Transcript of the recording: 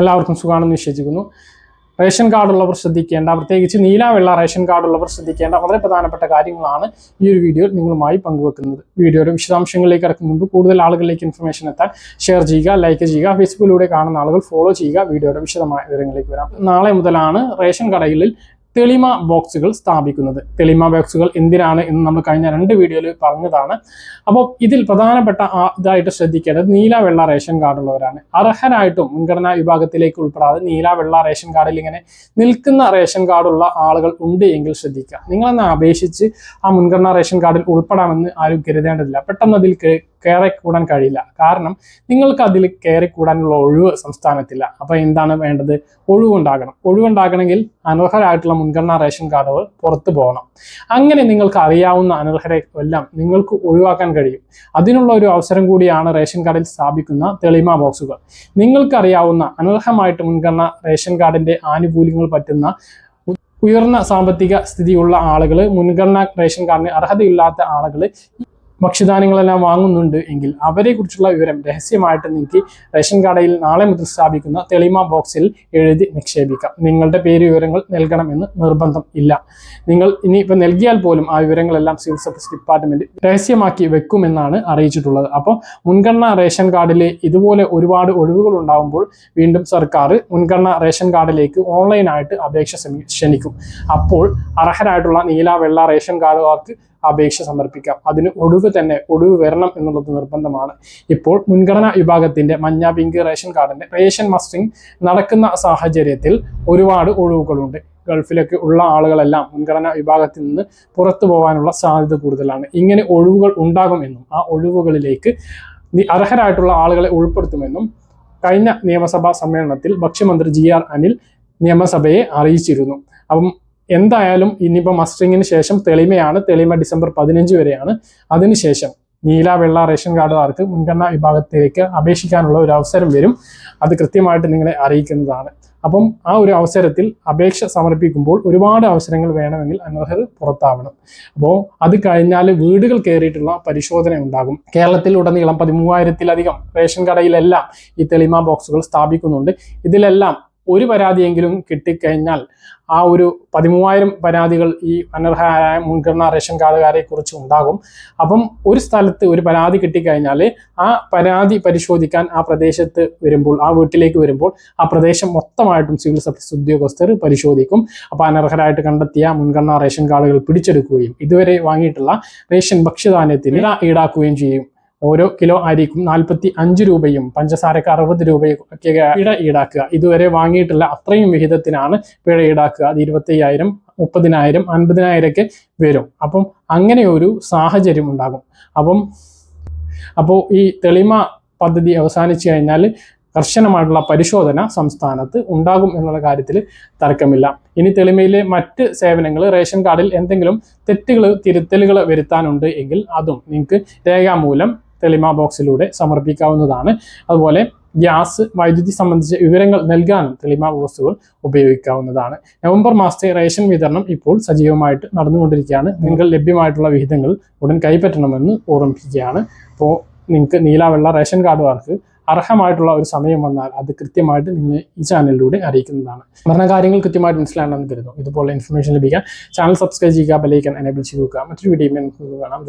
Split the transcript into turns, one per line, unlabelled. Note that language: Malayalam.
എല്ലാവർക്കും സുഖമാണെന്ന് വിശ്വസിക്കുന്നു. റേഷൻ കാർഡുള്ളവർ ശ്രദ്ധിക്കേണ്ട പ്രത്യേകിച്ച് നീല വെള്ള റേഷൻ കാർഡുള്ളവർ ശ്രദ്ധിക്കേണ്ട വളരെ പ്രധാനപ്പെട്ട കാര്യങ്ങളാണ് ഈ ഒരു വീഡിയോയിൽ നിങ്ങളുമായി പങ്കുവെക്കുന്നത്. വീഡിയോയുടെ വിശദാംശങ്ങളിലേക്ക് ഇറക്കും മുമ്പ് കൂടുതൽ ആളുകളിലേക്ക് ഇൻഫർമേഷൻ എത്താൻ ഷെയർ ചെയ്യുക ലൈക്ക് ചെയ്യുക ഫേസ്ബുക്കിലൂടെ കാണുന്ന ആളുകൾ ഫോളോ ചെയ്യുക. വീഡിയോയുടെ വിശദമായ വിവരങ്ങളിലേക്ക് വരാം. നാളെ മുതലാണ് റേഷൻ കടകളിൽ തെളിമ ബോക്സുകൾ സ്ഥാപിക്കുന്നത്. തെളിമ ബോക്സുകൾ എന്തിനാണ് എന്ന് നമ്മൾ കഴിഞ്ഞ രണ്ട് വീഡിയോയിൽ പറഞ്ഞതാണ്. അപ്പോൾ ഇതിൽ പ്രധാനപ്പെട്ട ഇതായിട്ട് ശ്രദ്ധിക്കേണ്ടത് നീല വെള്ള റേഷൻ കാർഡുള്ളവരാണ്. അർഹരായിട്ടും മുൻഗണനാ വിഭാഗത്തിലേക്ക് ഉൾപ്പെടാതെ നീല വെള്ള റേഷൻ കാർഡിൽ ഇങ്ങനെ നിൽക്കുന്ന റേഷൻ കാർഡുള്ള ആളുകൾ ഉണ്ട് എങ്കിൽ ശ്രദ്ധിക്കുക. നിങ്ങളെന്ന് അപേക്ഷിച്ച് ആ മുൻഗണനാ റേഷൻ കാർഡിൽ ഉൾപ്പെടാമെന്ന് ആരും കരുതേണ്ടതില്ല. പെട്ടെന്ന് അതിൽ കയറി കൂടാൻ കഴിയില്ല. കാരണം നിങ്ങൾക്ക് അതിൽ കയറി കൂടാനുള്ള ഒഴിവ് സംസ്ഥാനത്തില്ല. അപ്പോൾ എന്താണ് വേണ്ടത്? ഒഴിവുണ്ടാകണം. ഒഴിവുണ്ടാകണമെങ്കിൽ അനർഹരായിട്ടുള്ള മുൻഗണനാ റേഷൻ കാർഡുകൾ പുറത്തു പോകണം. അങ്ങനെ നിങ്ങൾക്ക് അറിയാവുന്ന അനർഹരെ എല്ലാം നിങ്ങൾക്ക് ഒഴിവാക്കാൻ കഴിയും. അതിനുള്ള ഒരു അവസരം കൂടിയാണ് റേഷൻ കാർഡിൽ സ്ഥാപിക്കുന്ന തെളിമ ബോക്സുകൾ. നിങ്ങൾക്കറിയാവുന്ന അനർഹമായിട്ട് മുൻഗണന റേഷൻ കാർഡിന്റെ ആനുകൂല്യങ്ങൾ പറ്റുന്ന ഉയർന്ന സാമ്പത്തിക സ്ഥിതിയുള്ള ആളുകൾ മുൻഗണന റേഷൻ കാർഡിന് അർഹതയില്ലാത്ത ആളുകൾ ഭക്ഷ്യധാന്യങ്ങളെല്ലാം വാങ്ങുന്നുണ്ട് എങ്കിൽ അവരെ കുറിച്ചുള്ള വിവരം രഹസ്യമായിട്ട് നിങ്ങൾക്ക് റേഷൻ കടയിൽ നാളെ മുതൽ സ്ഥാപിക്കുന്ന തെളിമ ബോക്സിൽ എഴുതി നിക്ഷേപിക്കാം. നിങ്ങളുടെ പേര് വിവരങ്ങൾ നൽകണമെന്ന് നിർബന്ധം ഇല്ല. നിങ്ങൾ ഇനി ഇനിയിപ്പോൾ നൽകിയാൽ പോലും ആ വിവരങ്ങളെല്ലാം സിവിൽ സർവീസ് ഡിപ്പാർട്ട്മെന്റ് രഹസ്യമാക്കി വെക്കുമെന്നാണ് അറിയിച്ചിട്ടുള്ളത്. അപ്പോൾ മുൻഗണന റേഷൻ കാർഡിലെ ഇതുപോലെ ഒരുപാട് ഒഴിവുകൾ ഉണ്ടാകുമ്പോൾ വീണ്ടും സർക്കാർ മുൻഗണന റേഷൻ കാർഡിലേക്ക് ഓൺലൈനായിട്ട് അപേക്ഷ ക്ഷണിക്കും. അപ്പോൾ അർഹരായിട്ടുള്ള നീല വെള്ള റേഷൻ കാർഡുകാർക്ക് അപേക്ഷ സമർപ്പിക്കാം. അതിന് തന്നെ ഒടിവ് വരണം എന്നുള്ളത് നിർബന്ധമാണ്. ഇപ്പോൾ മുൻഗണനാ വിഭാഗത്തിന്റെ മഞ്ഞ പിങ്ക് റേഷൻ കാർഡിന്റെ റേഷൻ മസ്റ്റിംഗ് നടക്കുന്ന സാഹചര്യത്തിൽ ഒരുപാട് ഒഴിവുകളുണ്ട്. ഗൾഫിലൊക്കെ ഉള്ള ആളുകളെല്ലാം മുൻഗണനാ വിഭാഗത്തിൽ നിന്ന് പുറത്തു പോകാനുള്ള സാധ്യത കൂടുതലാണ്. ഇങ്ങനെ ഒഴിവുകൾ ഉണ്ടാകുമെന്നും ആ ഒഴിവുകളിലേക്ക് അർഹരായിട്ടുള്ള ആളുകളെ ഉൾപ്പെടുത്തുമെന്നും കഴിഞ്ഞ നിയമസഭാ സമ്മേളനത്തിൽ ഭക്ഷ്യമന്ത്രി ജി ആർ അനിൽ നിയമസഭയെ അറിയിച്ചിരുന്നു. അപ്പം എന്തായാലും ഇനിയിപ്പോൾ മസ്റ്ററിങ്ങിന് ശേഷം തെളിമയാണ്. തെളിമ ഡിസംബർ പതിനഞ്ച് വരെയാണ്. അതിനുശേഷം നീല വെള്ള റേഷൻ കാർഡുകാർക്ക് മുൻഗണനാ വിഭാഗത്തിലേക്ക് അപേക്ഷിക്കാനുള്ള ഒരു അവസരം വരും. അത് കൃത്യമായിട്ട് നിങ്ങളെ അറിയിക്കുന്നതാണ്. അപ്പം ആ ഒരു അവസരത്തിൽ അപേക്ഷ സമർപ്പിക്കുമ്പോൾ ഒരുപാട് അവസരങ്ങൾ വേണമെങ്കിൽ അനർഹർ പുറത്താവണം. അപ്പോൾ അത് കഴിഞ്ഞാൽ വീടുകൾ കയറിയിട്ടുള്ള പരിശോധന ഉണ്ടാകും. കേരളത്തിൽ ഉടനീളം പതിമൂവായിരത്തിലധികം റേഷൻ കടയിലെല്ലാം ഈ തെളിമ ബോക്സുകൾ സ്ഥാപിക്കുന്നുണ്ട്. ഇതിലെല്ലാം ഒരു പരാതിയെങ്കിലും കിട്ടിക്കഴിഞ്ഞാൽ ആ ഒരു പതിമൂവായിരം പരാതികൾ ഈ അനർഹരായ മുൻഗണനാ റേഷൻ കാർഡുകാരെ കുറിച്ച് ഉണ്ടാകും. അപ്പം ഒരു സ്ഥലത്ത് ഒരു പരാതി കിട്ടിക്കഴിഞ്ഞാൽ ആ പരാതി പരിശോധിക്കാൻ ആ പ്രദേശത്ത് വരുമ്പോൾ ആ വീട്ടിലേക്ക് വരുമ്പോൾ ആ പ്രദേശം മൊത്തമായിട്ടും സിവിൽ സർവീസ് ഉദ്യോഗസ്ഥർ പരിശോധിക്കും. അപ്പോൾ അനർഹരായിട്ട് കണ്ടെത്തിയ മുൻഗണനാ റേഷൻ കാർഡുകൾ പിടിച്ചെടുക്കുകയും ഇതുവരെ വാങ്ങിയിട്ടുള്ള റേഷൻ ഭക്ഷ്യധാന്യത്തിന് ഈടാക്കുകയും ചെയ്യും. ഓരോ കിലോ അരിക്കും നാൽപ്പത്തി അഞ്ച് രൂപയും പഞ്ചസാരക്ക് അറുപത് രൂപയും ഒക്കെ പിഴ ഈടാക്കുക. ഇതുവരെ വാങ്ങിയിട്ടുള്ള അത്രയും വിഹിതത്തിനാണ് പിഴ ഈടാക്കുക. അത് ഇരുപത്തയ്യായിരം മുപ്പതിനായിരം അൻപതിനായിരമൊക്കെ വരും. അപ്പം അങ്ങനെ ഒരു സാഹചര്യം ഉണ്ടാകും. അപ്പം അപ്പോൾ ഈ തെളിമ പദ്ധതി അവസാനിച്ചു കഴിഞ്ഞാൽ കർശനമായിട്ടുള്ള പരിശോധന സംസ്ഥാനത്ത് ഉണ്ടാകും എന്നുള്ള കാര്യത്തിൽ തർക്കമില്ല. ഇനി തെളിമയിലെ മറ്റ് സേവനങ്ങൾ റേഷൻ കാർഡിൽ എന്തെങ്കിലും തെറ്റുകൾ തിരുത്തലുകൾ വരുത്താനുണ്ട് എങ്കിൽ അതും നിങ്ങൾക്ക് രേഖാമൂലം തെളിമ ബോക്സിലൂടെ സമർപ്പിക്കാവുന്നതാണ്. അതുപോലെ ഗ്യാസ് വൈദ്യുതി സംബന്ധിച്ച വിവരങ്ങൾ നൽകാനും തെളിമ ബോക്സുകൾ ഉപയോഗിക്കാവുന്നതാണ്. നവംബർ മാസത്തെ റേഷൻ വിതരണം ഇപ്പോൾ സജീവമായിട്ട് നടന്നുകൊണ്ടിരിക്കുകയാണ്. നിങ്ങൾ ലഭ്യമായിട്ടുള്ള വിഹിതങ്ങൾ ഉടൻ കൈപ്പറ്റണമെന്ന് ഓർമ്മിപ്പിക്കുകയാണ്. അപ്പോൾ നിങ്ങൾക്ക് നീലാവെള്ള റേഷൻ കാർഡുകാർക്ക് അർഹമായിട്ടുള്ള ഒരു സമയം വന്നാൽ അത് കൃത്യമായിട്ട് നിങ്ങൾ ഈ ചാനലിലൂടെ അറിയിക്കുന്നതാണ്. പറഞ്ഞ കാര്യങ്ങൾ കൃത്യമായിട്ട് മനസ്സിലാണെന്ന് കരുതുന്നു. ഇതുപോലെ ഇൻഫർമേഷൻ ലഭിക്കാൻ ചാനൽ സബ്സ്ക്രൈബ് ചെയ്യുക ബെലൈക്കൻ എനേബിൾ ചെയ്ത് നോക്കുക മറ്റൊരു വീഡിയോ കാണാം.